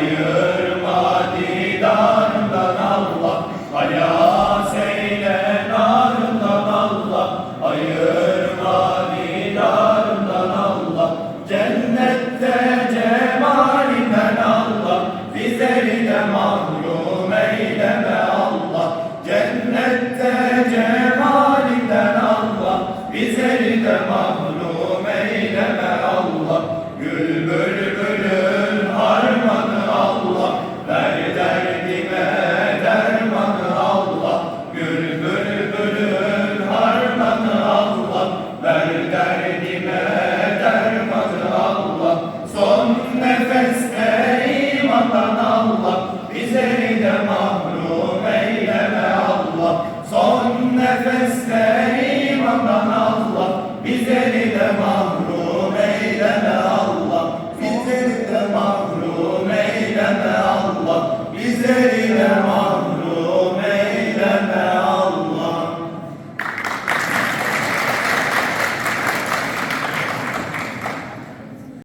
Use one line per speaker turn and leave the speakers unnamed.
Allah Ayırma didarından Allah. Hayas eyle narından Allah. Ayırma Derdime Allah Son nefeste imandan Allah Bizleri de Allah Son nefeste imandan Allah Bizleri de Allah Bizleri de mahrum eyleme Allah Bizleri